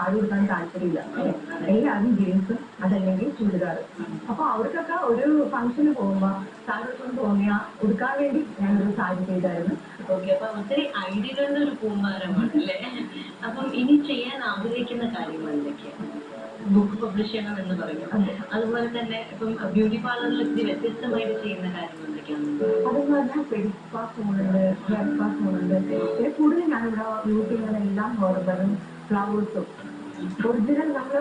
സാരി ഉടുക്കാൻ താല്പര്യമില്ല എല്ലാവരും ജീൻസ് അതല്ലെങ്കിൽ ചുരിദാർ. അപ്പൊ അവർക്കൊക്കെ ഒരു ഫംഗ്ഷന് പോകുമ്പോ സാരി ഉടുക്കാൻ തോന്നിയ ഉടുക്കാൻ വേണ്ടി ഞാനൊരു സാരി ചെയ്തായിരുന്നു. ഓക്കെ അപ്പൊ ഒത്തിരി ഐഡിയകളുടെ ഒരു കൂമ്പാരമാണ് അല്ലേ? അപ്പം ഇനി ചെയ്യാൻ ആഗ്രഹിക്കുന്ന കാര്യങ്ങൾ എന്തൊക്കെയാണ്? ബുക്ക് പബ്ലിഷ് ചെയ്യണം എന്ന് പറഞ്ഞു അതുപോലെ തന്നെ ഇപ്പം ബ്യൂട്ടി പാർലറിൽ ഇത്തിരി വ്യത്യസ്തമായിട്ട് ചെയ്യുന്ന കാര്യങ്ങൾ എന്തൊക്കെയാണ്? അതെന്ന് പറഞ്ഞാൽ ഫേസ് പോകുന്നുണ്ട് ഹെയർ പാസ് പോകുന്നുണ്ട് പിന്നെ കൂടുതൽ ഞാനിവിടെ യൂസ് ചെയ്യുന്നതെല്ലാം ഹെർബലും ഫ്ലവേഴ്സും ഒറിജിനൽ നമ്മൾ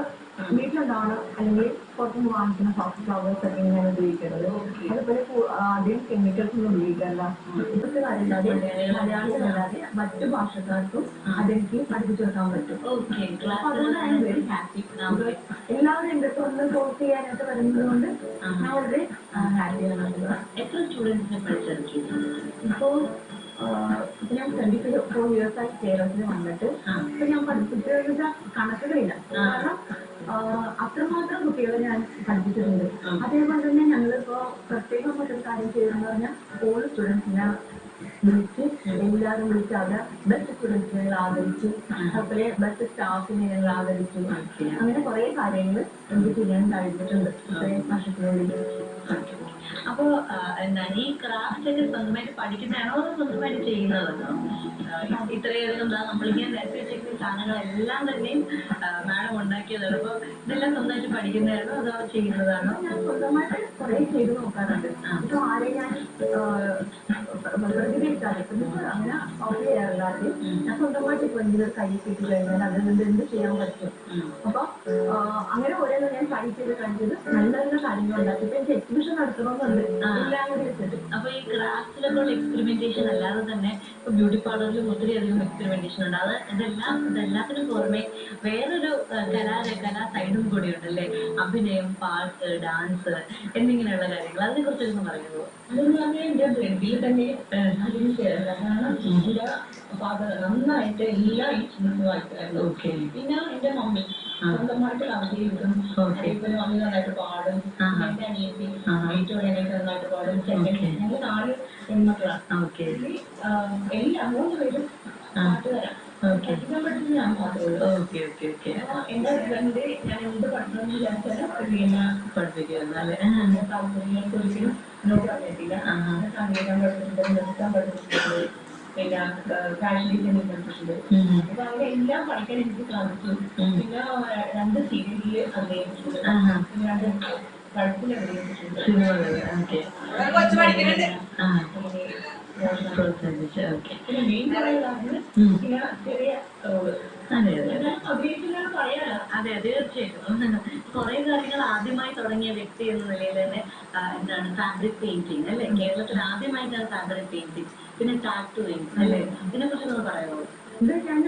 വീട്ടിലുണ്ടാവണം. അല്ലെങ്കിൽ പുറത്തുനിന്ന് വാങ്ങിക്കുന്ന സോഫ്റ്റ് ഫ്ലവേഴ്സ് ഒക്കെ ഞാൻ ഉപയോഗിക്കുന്നത് അതുപോലെ ആദ്യം കെമിക്കൽസ് ഒന്നും ഉപയോഗിക്കല്ല ഇപ്പോഴത്തെ കാര്യമില്ലാതെ മലയാളത്തിലല്ലാതെ മറ്റു ഭാഷക്കാർക്കും അതെനിക്ക് പഠിപ്പിച്ചു കൊടുക്കാൻ പറ്റും. അതുകൊണ്ട് ഐ എം വെരി ഹാപ്പി എല്ലാവരും എന്റെ അടുത്ത് ഒന്ന് കോഴ്സ് ചെയ്യാനായിട്ട് വരുന്നത് കൊണ്ട് ഞാൻ വളരെ ഹാപ്പിയാണ് എത്ര സ്റ്റുഡൻസിനെ പഠിച്ചിറക്കി ഇപ്പോൾ ഇപ്പൊ ഞാൻ ട്വന്റി ഫോർ ഇയേഴ്സ് ആയി കേരളത്തിൽ വന്നിട്ട്. ഇപ്പൊ ഞാൻ പഠിപ്പിച്ചത് കണക്കുകളില്ല. കാരണം അത്രമാത്രം കുട്ടികളെ ഞാൻ പഠിപ്പിച്ചിട്ടുണ്ട്. അതേപോലെ തന്നെ ഞങ്ങളിപ്പോ പ്രത്യേകം മറ്റൊരു കാര്യം ചെയ്തെന്ന് പറഞ്ഞാൽ ഓൾ സ്റ്റുഡൻസിനെ വിളിച്ച് എല്ലാവരും വിളിച്ച് അവിടെ ബെസ്റ്റ് സ്റ്റുഡൻസിനെ ഞങ്ങൾ ആദരിച്ചു. അതുപോലെ ബെസ്റ്റ് സ്റ്റാഫിനെ ഞങ്ങൾ ആദരിച്ചു. അങ്ങനെ കുറെ കാര്യങ്ങൾ എനിക്ക് ചെയ്യാൻ കഴിഞ്ഞിട്ടുണ്ട്. ഇത്രയും വർഷത്തിനുള്ളിൽ അപ്പൊ എന്താ ഈ ക്രാഫ്റ്റ് ഒക്കെ സ്വന്തമായിട്ട് പഠിക്കുന്നതാണോ അതോ സ്വന്തമായിട്ട് ചെയ്യുന്നതാണോ? ഇത്രയധികം ദാ നമ്മളിങ്ങനെ നേരത്തെ വെച്ചിരിക്കുന്ന സാധനങ്ങളെല്ലാം തന്നെയും മാഡം ഉണ്ടാക്കിയതാണ്. അപ്പൊ ഇതെല്ലാം സ്വന്തമായിട്ട് പഠിക്കുന്നതാണോ അതോ ചെയ്യുന്നതാണോ? ഞാൻ സ്വന്തമായിട്ട് കുറെ ചെയ്ത് നോക്കാറുണ്ട്. ഇപ്പൊ ആരെ ഞാൻ അങ്ങനെ ചെയ്യാറില്ലാതെ ഞാൻ ചെയ്യാൻ പറ്റും അങ്ങനെ ഞാൻ ട്രൈ ചെയ്ത് കണ്ടത് നല്ല നല്ല കാര്യങ്ങൾ ഉണ്ടാക്കി ഇപ്പൊ എനിക്ക് എക്സിബിഷൻ നടത്തണമെന്നുണ്ട് അപ്പൊ ഈ ക്രാഫ്റ്റിലൊക്കെ എക്സ്പെരിമെന്റേഷൻ അല്ലാതെ തന്നെ ബ്യൂട്ടി പാർലറിലും ഒത്തിരി അധികം എക്സ്പെരിമെന്റേഷൻ ഉണ്ട് അത് ഇതെല്ലാം ഇതെല്ലാത്തിനും പുറമെ വേറൊരു കലാ കലാ സൈഡും കൂടി ഉണ്ടല്ലേ അഭിനയം പാട്ട് ഡാൻസ് എന്നിങ്ങനെയുള്ള കാര്യങ്ങൾ. അതിനെ കുറിച്ചൊന്നും പറയുമോ? അതെന്ന് പറഞ്ഞാൽ എന്റെ ബ്ലഡിൽ തന്നെ കാരണം അത് നന്നായിട്ട് എല്ലാ വായിക്കുമായിരുന്നു പിന്നെ എന്റെ മമ്മി സ്വന്തമായിട്ട് കവിത എഴുതും അതേപോലെ മമ്മി നന്നായിട്ട് പാടും. എന്റെ അനിയത്തി ഏറ്റവും അനിയത്തി നന്നായിട്ട് പാടും. ഞങ്ങൾ നാല് പെൺമക്കളാണ്. എല്ലാ മൂന്ന് പേരും പഠിക്കാൻ ഞാൻ അപ്പൊ എന്റെ ഞാൻ എന്ത് പഠിക്കണമെന്ന് വിചാരിച്ചാലും പഠിപ്പിക്കുന്നു താല്പര്യങ്ങൾക്ക് ഒരിക്കലും എന്നോട് പറഞ്ഞിട്ടില്ല സംഗീതം പഠിച്ചിട്ടുണ്ട് നൃത്തം പഠിച്ചിട്ടുണ്ട്. പിന്നെ ഫാഷൻ ഡിസൈനിങ് പഠിച്ചിട്ടുണ്ട് അപ്പൊ എല്ലാം പഠിക്കാൻ എനിക്ക് സാധിച്ചു പിന്നെ രണ്ട് സീരിയലിൽ അഭിനയിച്ചിട്ടുണ്ട്. പിന്നെ രണ്ട് പഴത്തിൽ അഭിനയിച്ചിട്ടുണ്ട്. പിന്നെ മെയിൻ പറയുന്നത് പിന്നെ ചെറിയ അതെ അതെ തീർച്ചയായിട്ടും. കുറെ കാര്യങ്ങൾ ആദ്യമായി തുടങ്ങിയ വ്യക്തി എന്ന നിലയിൽ തന്നെ എന്താണ് ഫാബ്രിക് പെയിന്റിങ് അല്ലെ? കേരളത്തിൽ ആദ്യമായിട്ടാണ് ഫാബ്രിക് പെയിന്റിങ് പിന്നെ ടാറ്റൂയിങ് അല്ലെ? ഇതിനെ കുറിച്ച് ഒന്ന് പറയാമോ? ഞാൻ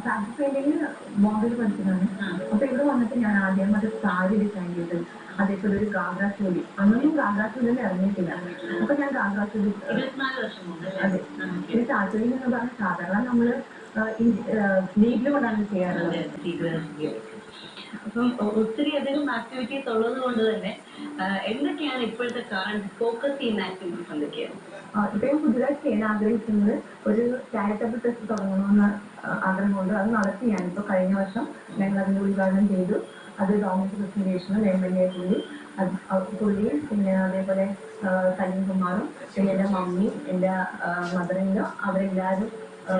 ഫാബ്രിക് പെയിന്റിങ് മോഡൽ പഠിച്ചതാണ്. അപ്പൊ ഇവിടെ വന്നിട്ട് ഞാൻ ആദ്യം അത് സാരി ഡിസൈൻ ചെയ്ത് അതേപോലെ ഒരു ഗാഗ്ര ചോലി അന്നൊന്നും ഗാഗ്ര ചോലി ഇറങ്ങിയിട്ടില്ല. അപ്പൊ ഞാൻ ഗാഗ്ര ചോലി ഇരുപത്തിനാല് വർഷം അതെ. ഈ താല്പര്യം എന്ന് പറഞ്ഞാൽ സാധാരണ നമ്മൾ നീറ്റിൽ കൊണ്ടാണ് ചെയ്യാറുള്ളത്. അപ്പം ഒത്തിരി അധികം ആക്ടിവിറ്റീസ് ഉള്ളത് കൊണ്ട് തന്നെ എന്തൊക്കെയാണ് ഇപ്പോഴത്തെ കറണ്ട് ഫോക്കസ് ചെയ്യുന്ന ആക്ടിവിറ്റീസ് എന്തൊക്കെയാണ്? ഇപ്പം പുതുതായി ചെയ്യാൻ ആഗ്രഹിക്കുന്നത് ഒരു ചാരിറ്റബിൾ ട്രസ്റ്റ് തുടങ്ങണമെന്ന് ആഗ്രഹമുണ്ട്. അത് നടത്തിയാണ്. ഇപ്പൊ കഴിഞ്ഞ വർഷം ഞങ്ങൾ അതിന്റെ ഉദ്ഘാടനം ചെയ്തു. അത് ഗവൺമെന്റ് പ്രസന്റേഷനും എം എൽ എ അത് പുള്ളിയും പിന്നെ അതേപോലെ സലീം കുമാറും പിന്നെ എന്റെ മമ്മി എന്റെ മദറിനും അവരെല്ലാവരും ആ,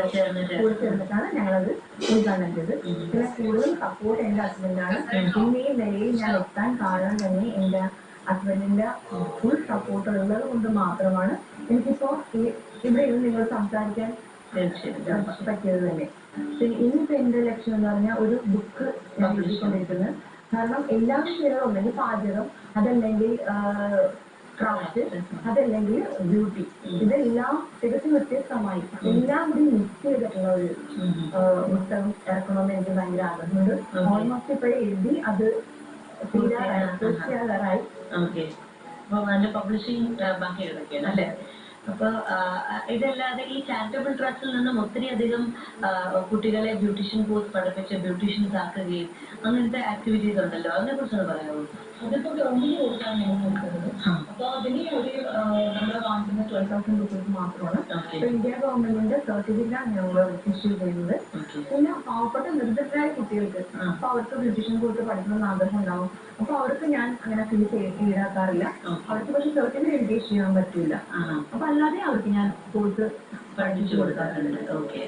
കൂടി ചേർന്നിട്ടാണ് ഞങ്ങളത് ഉദ്ഘാടനം ചെയ്തത് പിന്നെ കൂടുതൽ സപ്പോർട്ട് എന്റെ ഹസ്ബൻഡാണ് ഇന്ന് നിലയിൽ ഞാൻ എത്താൻ കാരണം തന്നെ എന്റെ ഹസ്ബൻഡിന്റെ ഫുൾ സപ്പോർട്ട് ഉള്ളത് കൊണ്ട് മാത്രമാണ് എനിക്കിപ്പോ ഇവിടെ ഇരുന്ന് നിങ്ങൾ സംസാരിക്കാൻ പറ്റിയത് തന്നെ. പിന്നെ ഇന്നിപ്പോ എന്റെ ലക്ഷ്യം എന്ന് പറഞ്ഞാൽ ഒരു ബുക്ക് ഞാൻ എഴുതിക്കൊണ്ടിരിക്കുന്നത്. കാരണം എല്ലാ വിഷയങ്ങളും ഉണ്ടെങ്കിൽ പാചകം അതല്ലെങ്കിൽ ക്രാഫ്റ്റ് അതല്ലെങ്കിൽ ബ്യൂട്ടി ഇതെല്ലാം തികച്ചും വ്യത്യസ്തമായി എല്ലാം കൂടി മിക്സ് ചെയ്തിട്ടുള്ള ഒരു പുസ്തകം ഇറക്കണമെന്ന് എനിക്ക് ഭയങ്കര ആഗ്രഹമുണ്ട്. ഓൾമോസ്റ്റ് ഇപ്പോഴേ എഴുതി അത് തീരാറായി ഓക്കെ അപ്പൊ നല്ല പബ്ലിഷിംഗ് ബാക്കി കിടക്കുകയാണ് അല്ലേ? അപ്പൊ ഇതല്ലാതെ ഈ ചാരിറ്റബിൾ ട്രസ്റ്റിൽ നിന്നും ഒത്തിരി അധികം കുട്ടികളെ ബ്യൂട്ടീഷ്യൻ കോഴ്സ് പഠിപ്പിച്ച് ബ്യൂട്ടീഷ്യൻസ് ആക്കുകയും അങ്ങനത്തെ ആക്ടിവിറ്റീസ് ഉണ്ടല്ലോ. അതിനെ കുറിച്ചൊന്ന് പറയാമോ? അതിപ്പോ ഗവൺമെന്റ് കൊടുക്കാൻ അതിന് ഒരു നമ്മൾ വാങ്ങിക്കുന്ന ട്വൽവ് തൗസൻഡ് റുപ്പീസ് മാത്രമാണ്. ഇന്ത്യ ഗവൺമെന്റിന്റെ സർട്ടിഫിക്കറ്റാണ് ഞങ്ങൾ ഇഷ്യൂ ചെയ്യുന്നത്. പിന്നെ പാവപ്പെട്ട നിർദ്ധരായ കുട്ടികൾക്ക്. അപ്പൊ അവർക്ക് ബ്യൂട്ടീഷ്യൻ കോഴ്സ് പഠിക്കണമെന്ന് ആഗ്രഹം ഉണ്ടാവും അപ്പൊ അവർക്ക് ഞാൻ അങ്ങനെ ഫീസ് ഈടാക്കാറില്ല. അവർക്ക് പക്ഷെ സർട്ടിഫിക്കറ്റ് എൻഗേജ് ചെയ്യാൻ പറ്റില്ല അപ്പൊ അല്ലാതെ അവർക്ക് ഞാൻ കോഴ്സ് പഠിപ്പിച്ചു കൊടുക്കാറുണ്ട്. ഓക്കെ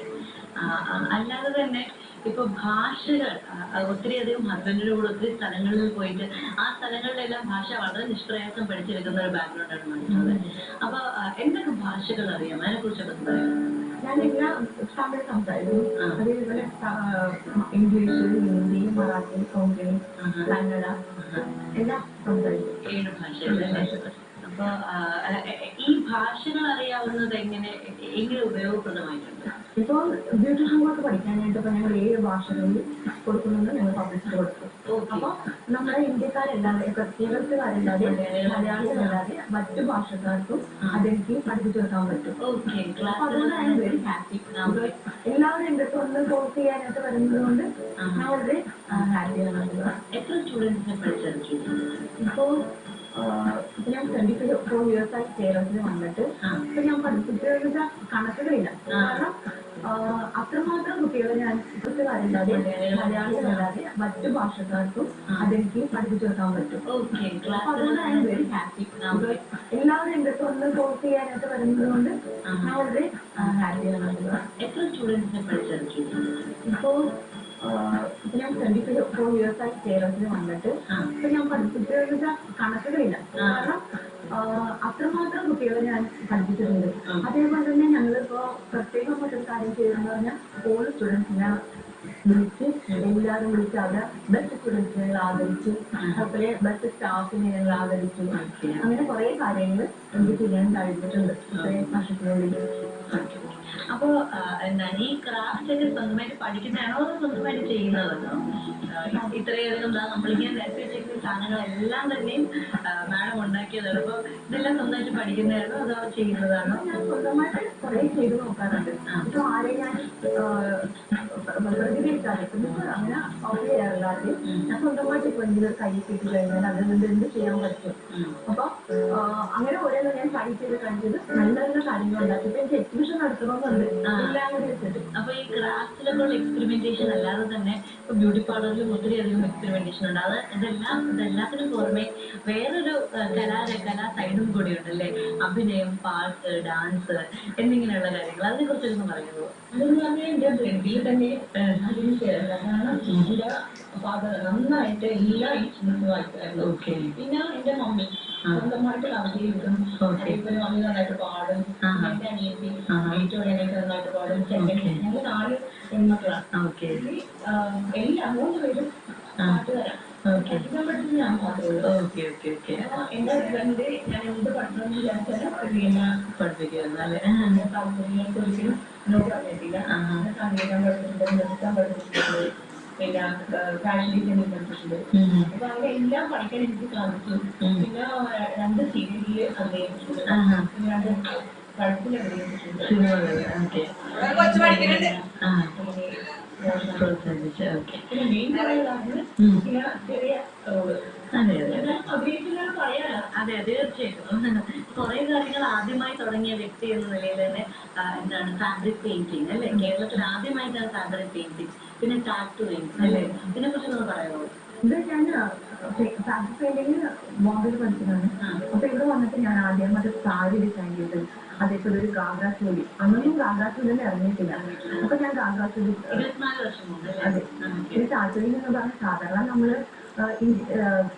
അല്ലാതെ തന്നെ ഇപ്പൊ ഭാഷകൾ ആ, ആ, ഒത്തിരി അധികം ഹസ്ബൻഡിന്റെ കൂടെ ഒത്തിരി സ്ഥലങ്ങളിൽ പോയിട്ട് ആ സ്ഥലങ്ങളിലെല്ലാം ഭാഷ വളരെ നിഷ്പ്രയാസം പഠിച്ചെടുക്കുന്ന ഒരു ബാക്ക്ഗ്രൗണ്ടാണ് മനസ്സിലായത് അപ്പൊ എന്തൊക്കെ ഭാഷകൾ അറിയാം? അതിനെ കുറിച്ചൊക്കെ പറയാം ഞാൻ എല്ലാ തമിഴ് സംസാരിക്കും. അതേപോലെ ഇംഗ്ലീഷ് ഹിന്ദി മറാഠി കൊങ്കണി. കന്നഡ എല്ലാം സംസാരിക്കും. ഏഴ് ഭാഷ അപ്പൊ ഈ ഭാഷകൾ അറിയാവുന്നത് എങ്ങനെ എങ്ങനെ ഉപയോഗപ്രദമായിട്ടുണ്ട്? ഇപ്പോൾ ബ്യൂട്ടീഷ്യൻമാർക്ക് പഠിക്കാനായിട്ട് ഇപ്പൊ ഞങ്ങൾ ഏഴ് ഭാഷകളിൽ കൊടുക്കുന്നുണ്ട് ഞങ്ങൾ പബ്ലിഷ് കൊടുക്കും അപ്പൊ നമ്മുടെ ഇന്ത്യക്കാരല്ലാതെ പ്രത്യേകത്തുകാരല്ലാതെ മലയാളികളല്ലാതെ മറ്റു ഭാഷക്കാർക്കും അതെനിക്ക് പഠിപ്പിച്ചു കൊടുക്കാൻ പറ്റും. അപ്പൊ അതുകൊണ്ട് ഐ എം വെരി ഹാപ്പി എല്ലാവരും എന്റെ അടുത്ത് ഒന്ന് കോഴ്സ് ചെയ്യാനായിട്ട് വരുന്നത് കൊണ്ട് ഞാൻ വളരെ ഹാപ്പിയാണ് എത്ര സ്റ്റുഡൻസിനെ പഠിച്ചു ഇപ്പോ ആഹ് ഇപ്പൊ ഞാൻ ട്വന്റി ഫോർ ഇയേഴ്സ് ആയി കേരളത്തിൽ വന്നിട്ട്. ഇപ്പൊ ഞാൻ പഠിപ്പിച്ചത് കണക്കുകളില്ല. കാരണം അത്രമാത്രം കുട്ടികളെ ഞാൻ ഇപ്പോഴത്തെ കാര്യമില്ലാതെ മലയാളികളല്ലാതെ മറ്റു ഭാഷക്കാർക്കും അതെനിക്ക് പഠിപ്പിച്ചു കൊടുക്കാൻ പറ്റും. അപ്പൊ അതുകൊണ്ട് ഐ എം വെരി ഹാപ്പി എല്ലാവരും എന്റെ അടുത്ത് ഒന്ന് കോഴ്സ് ചെയ്യാനായിട്ട് വരുന്നത് കൊണ്ട് ഞാൻ വളരെ ഹാപ്പിയാണ് എത്ര സ്റ്റുഡൻസിനെ പഠിച്ചിറക്കിയിട്ടുണ്ട് ഇപ്പോ ആഹ് ഇപ്പൊ ഞാൻ ട്വന്റി ഫോർ ഇയേഴ്സ് ആയി കേരളത്തിൽ വന്നിട്ട് ആ. ഇപ്പൊ ഞാൻ കണക്കുകളില്ല. കാരണം അത്രമാത്രം കുട്ടികളെ ഞാൻ പഠിപ്പിച്ചിട്ടുണ്ട്. അതേപോലെ തന്നെ ഞങ്ങളിപ്പോ പ്രത്യേകം ഒരു കാര്യം ചെയ്തെന്ന് പറഞ്ഞാൽ ഓൾ സ്റ്റുഡൻസിനെ വിളിച്ച് എല്ലാവരും വിളിച്ച് അവിടെ ബസ് സ്റ്റുഡൻസിനെ ഞങ്ങൾ ആദരിച്ചു. അതുപോലെ ബസ് സ്റ്റാഫിനെ ഞങ്ങൾ ആദരിച്ചു. അങ്ങനെ കുറെ കാര്യങ്ങൾ എനിക്ക് ചെയ്യാൻ കഴിഞ്ഞിട്ടുണ്ട്. വർഷത്തിനുള്ളിൽ. അപ്പോ ആ, എന്താണ് ഈ ക്രാഫ്റ്റ് ഒക്കെ സ്വന്തമായിട്ട് പഠിക്കുന്നതാണോ സ്വന്തമായിട്ട് ചെയ്യുന്നതാണോ? ഇത്രയധികം നമ്മളിങ്ങനെ നേരത്തെ വെച്ചിരിക്കുന്ന സാധനങ്ങളെല്ലാം തന്നെയും മാഡം അപ്പൊ ഇതെല്ലാം സ്വന്തമായിട്ട് പഠിക്കുന്നതാണോ? അതോ ചെയ്യുന്നതാണോ? ഞാൻ സ്വന്തമായിട്ട് കുറെ ചെയ്ത് നോക്കാറുണ്ട്. ആരെയും ഞാൻ പ്രതികരിക്കാതെ അങ്ങനെ ഓക്കെ ചെയ്യാറില്ലാതെ ഞാൻ സ്വന്തമായിട്ട് എന്തെങ്കിലും കൈ കിട്ടി കഴിഞ്ഞാൽ അതിൽ നിന്ന് എന്ത് ചെയ്യാൻ പറ്റും? അപ്പോൾ അപ്പൊ അങ്ങനെ ഓരോന്ന് ഞാൻ ട്രൈ ചെയ്ത് കഴിഞ്ഞത് നല്ല നല്ല കാര്യങ്ങൾ ഉണ്ടാക്കി. എനിക്ക് എക്സിബിഷൻ നടത്തണമെന്നുണ്ട്. അപ്പൊ ഈ ക്രാഫ്റ്റിലൊക്കെ ഉള്ള എക്സ്പെരിമെന്റേഷൻ അല്ലാതെ തന്നെ ഇപ്പൊ ബ്യൂട്ടി പാർലറിലും ഒത്തിരി അധികം എക്സ്പെരിമെന്റേഷൻ ഉണ്ട്. അത് ഇതെല്ലാം ഇതെല്ലാത്തിനും പുറമെ വേറൊരു ആ, കലാ കലാ സൈഡും കൂടി ഉണ്ടല്ലേ അഭിനയം പാട്ട് ഡാൻസ് എന്നിങ്ങനെയുള്ള കാര്യങ്ങൾ. അതിനെ കുറിച്ചൊന്നും പറയുന്നു അതെന്ന് പറഞ്ഞാൽ ബ്ലഡിൽ തന്നെ അതിന് ചേർന്ന കാരണം എന്റെ ഫാദർ നന്നായിട്ട് എല്ലാ ഇൻസ്ട്രുമെന്റ്സും വായിക്കുമായിരുന്നു. ഓക്കെ. പിന്നെ എന്റെ മമ്മി സ്വന്തമായിട്ട് കവിത എഴുതും അതേപോലെ മമ്മി നന്നായിട്ട് പാടും. എന്റെ അനിയത്തി. ഏറ്റവും നന്നായിട്ട് പാടും. ഞങ്ങൾ നാല് പെൺമക്കളാണ് ഓക്കെ. എല്ലാ മൂന്ന് പേരും പാട്ടുകാരാണ് ഞാൻ എന്റെ ഹസ്ബൻഡ് എന്ത് വിചാരിച്ചാലും പിന്നെ പറഞ്ഞിട്ടില്ല. സംഗീതം നൃത്തം ഫാഷൻ ഡിസൈനിങ്. അപ്പൊ അങ്ങനെ എല്ലാം പഠിക്കാൻ എനിക്ക് സാധിച്ചു. പിന്നെ രണ്ട് സീരിയലിൽ അഭിനയിച്ചിട്ടുണ്ട്. രണ്ട് അഭിനയിച്ചിട്ടുണ്ട്. പ്രോത്സാഹിപ്പിച്ചു ഓക്കെ അതെ അതെ. അതെ തീർച്ചയായിട്ടും. കുറെ കാര്യങ്ങൾ ആദ്യമായി തുടങ്ങിയ വ്യക്തി എന്ന നിലയിൽ തന്നെ എന്താണ് ഫാബ്രിക് പെയിന്റിങ് അല്ലെ? കേരളത്തിൽ ആദ്യമായിട്ടാണ് ഫാബ്രിക് പെയിന്റിങ് പിന്നെ ടാറ്റൂയിങ് അല്ലേ? ഇതിനെ കുറിച്ചൊന്ന് പറയാമോ? ഇത് ഞാൻ ഫാബ്രിക് പെയിന്റിങ് ബോംബെയിൽ പഠിച്ചതാണ്. അപ്പൊ ഇവിടെ വന്നിട്ട് ഞാൻ ആദ്യമായിട്ട് സാരി ഡിസൈൻ ചെയ്തത് അതേപോലെ ഒരു അന്നൊന്നും ഗാഗ്ര തന്നെ ഇറങ്ങിയിട്ടില്ല. അപ്പൊ ഞാൻ മുമ്പ് അതെ. ഒരു താല്പര്യം എന്ന് പറഞ്ഞാൽ സാധാരണ നമ്മൾ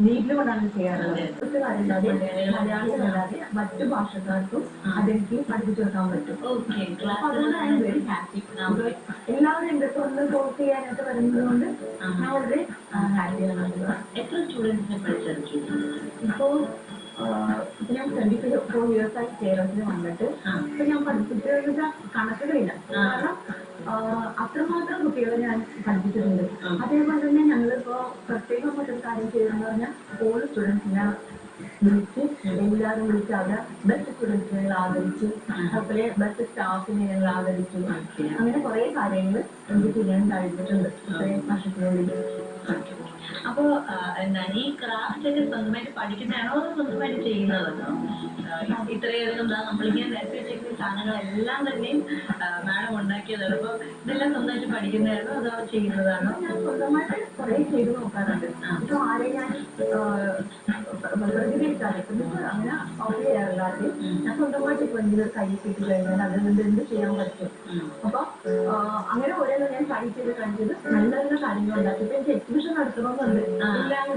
നീറ്റിലുകൊണ്ടാണ് ചെയ്യാറുള്ളത്. കാര്യമില്ലാതെ മലയാളികളല്ലാതെ മറ്റു ഭാഷക്കാർക്കും അതെനിക്ക് പഠിപ്പിച്ചു കൊടുക്കാൻ പറ്റും. അപ്പൊ അതുകൊണ്ട് ഐ എം വെരി ഹാപ്പി എല്ലാവരും എന്റെ ഒന്ന് കോഴ്സ് ചെയ്യാനായിട്ട് വരുന്നത് കൊണ്ട് ഞാൻ വളരെ ഹാപ്പിയാണ് എത്ര സ്റ്റുഡൻസിനെ പഠിച്ചു ഇപ്പോ ഇപ്പൊ ഞാൻ ട്വന്റി ഫോർ ഇയേഴ്സ് ആയി കേരളത്തിൽ വന്നിട്ട്. ആ. ഇപ്പൊ ഞാൻ പഠിപ്പിച്ച കണക്കുകളില്ല. കാരണം അത്രമാത്രം കുട്ടികളെ ഞാൻ പഠിപ്പിച്ചിട്ടുണ്ട്. അതേപോലെ തന്നെ ഞങ്ങളിപ്പോ പ്രത്യേകം ഒരു കാര്യം ചെയ്തെന്ന് പറഞ്ഞാൽ ഓൾ സ്റ്റുഡൻസിനെ വിളിച്ച് എല്ലാവരും വിളിച്ച് അവിടെ ബെസ്റ്റ് സ്റ്റുഡൻസിനെ ഞങ്ങൾ ആദരിച്ചു അതുപോലെ ബെസ്റ്റ് സ്റ്റാഫിനെ ഞങ്ങൾ ആദരിച്ചു. അങ്ങനെ കുറെ കാര്യങ്ങൾ എനിക്ക് ചെയ്യാൻ കഴിഞ്ഞിട്ടുണ്ട് ഇത്രയും വർഷത്തിനുള്ളിൽ. അപ്പോ ആ, എന്താണ് ഈ ക്രാഫ്റ്റ് ഒക്കെ സ്വന്തമായിട്ട് പഠിക്കുന്നതാണോ സ്വന്തമായിട്ട് ചെയ്യുന്നതെന്നോ ആ, എന്താ നമ്മളിങ്ങനെ നേരത്തെ ചെയ്യുന്ന സാധനങ്ങളെല്ലാം തന്നെയും മാഡം ഉണ്ടാക്കിയതാണ്. അപ്പൊ ഇതെല്ലാം സ്വന്തമായിട്ട് പഠിക്കുന്നതാണോ അതോ ചെയ്യുന്നതാണോ? ഞാൻ സ്വന്തമായിട്ട് കുറെ ചെയ്ത് നോക്കാറുണ്ട്. ഇപ്പൊ ആരെ ഞാൻ പ്രതികരിക്കാതെ അങ്ങനെ ഓർഡർ ചെയ്യാറില്ലാതെ ഞാൻ സ്വന്തമായിട്ട് ഇപ്പൊ എന്തെങ്കിലും കൈ കിട്ടി കഴിഞ്ഞാൽ അതിൽ നിന്ന് എന്ത് ചെയ്യാൻ പറ്റും. അപ്പൊ അങ്ങനെ ഓരോന്നും ഞാൻ ട്രൈ ചെയ്ത് ചെയ്ത് നല്ല നല്ല കാര്യങ്ങൾ ഉണ്ടാക്കി. ഇപ്പൊ എനിക്ക് എക്സിബിഷൻ നടത്തണമെന്നുണ്ട്.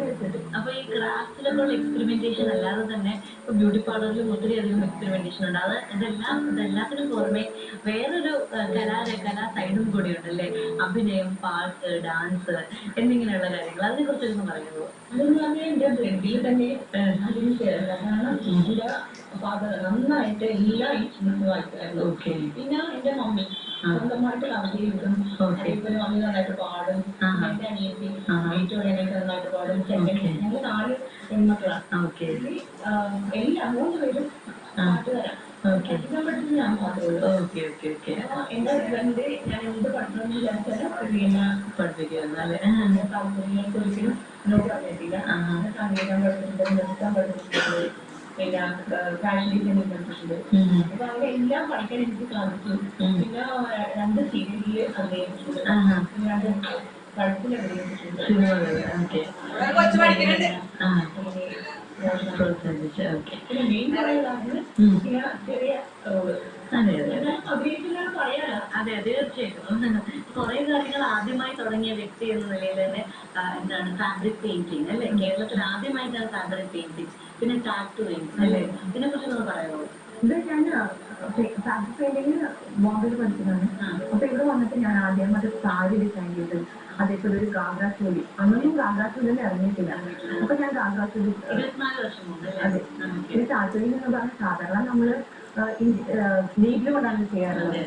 വെച്ചിട്ട്. അപ്പൊ ഈ ക്രാഫ്റ്റിലൊക്കെ എക്സ്പെരിമെന്റേഷൻ അല്ലാതെ തന്നെ ഇപ്പൊ ബ്യൂട്ടി പാർലറിലും ഒത്തിരി അധികം എക്സ്പെരിമെന്റേഷൻ ഉണ്ട്. അത് ഇതെല്ലാം ഇതെല്ലാത്തിനും പുറമെ വേറൊരു കലാ കലാ സൈഡും കൂടി അല്ലേ അഭിനയം പാട്ട് ഡാൻസ് എന്നിങ്ങനെയുള്ള കാര്യങ്ങൾ. അതിനെ കുറിച്ചൊന്ന് പറയുന്നു അതെന്ന് പറഞ്ഞാൽ എന്റെ ബ്ലഡിൽ തന്നെ അതിന് ചേർന്ന കാരണം എന്റെ ഫാദർ നന്നായിട്ട് എല്ലാ ഇൻസ്ട്രുമെന്റ്സും വായിക്കുമായിരുന്നു പിന്നെ എന്റെ മമ്മി. സ്വന്തമായിട്ട് കവിത എഴുതും. അതേപോലെ മമ്മി നന്നായിട്ട് പാടും. എന്റെ അനിയത്തി. ഏറ്റവും അനിയത്തി നന്നായിട്ട് പാടും. ഞങ്ങൾ നാല് പെൺമക്കളാണ് എല്ലാ മൂന്ന് പേരും പാട്ടുകാരാണ് ഞാൻ ഹസ്ബൻഡ് ഞാൻ എന്ത് പഠിക്കണമെന്ന് വിചാരിച്ചാലും പിന്നെ പഠിപ്പിക്കുന്നു അല്ലേ ഒരിക്കലും എന്നോട് പറഞ്ഞിട്ടില്ല സംഗീതം പഠിപ്പിച്ചിട്ടുണ്ട് നൃത്തം പഠിപ്പിച്ചിട്ടുണ്ട് പിന്നെ പഠിപ്പിച്ചിട്ടുണ്ട് ഉം. അപ്പൊ അങ്ങനെ എല്ലാം പഠിക്കാൻ എനിക്ക് സാധിച്ചു. പിന്നെ രണ്ട് സീരിയലിൽ അഭിനയിച്ചിട്ടുണ്ട് രണ്ട് പടത്തിൽ അഭിനയിച്ചിട്ടുണ്ട് പിന്നെ മെയിൻ പറയുന്നത് ചെറിയ അതെ അതെ അതെ. തീർച്ചയായിട്ടും. കുറെ കാര്യങ്ങൾ ആദ്യമായി തുടങ്ങിയ വ്യക്തി എന്ന നിലയിൽ തന്നെ എന്താണ് ഫാബ്രിക് പെയിന്റിങ് അല്ലെ? കേരളത്തിൽ ആദ്യമായിട്ടാണ് ഫാബ്രിക് പെയിന്റിങ് പിന്നെ ടാറ്റൂയിങ് അല്ലേ? ഇതിനെ കുറിച്ച് ഒന്ന് പറയാമോ? ഇത് ഞാൻ ഫാബ്രിക് പെയിന്റിങ് ബോംബെയിൽ പഠിച്ചതാണ്. അപ്പൊ ഇവിടെ വന്നിട്ട് ഞാൻ ആദ്യമായിട്ട് സാരി ഡിസൈൻ ചെയ്തു അതേപോലെ ഒരു ഗാഗ്ര ചോലി അന്നൊന്നും ഗാഗ്ര ചോലി ഇറങ്ങിയിട്ടില്ല. അപ്പൊ ഞാൻ ഗാഗ്ര ചോലി അതെ. അല്ലേ ഇത് എന്ന് പറഞ്ഞാൽ സാധാരണ നമ്മൾ വീട്ടിൽ കൊണ്ടാണ് ചെയ്യാറുള്ളത് അതെ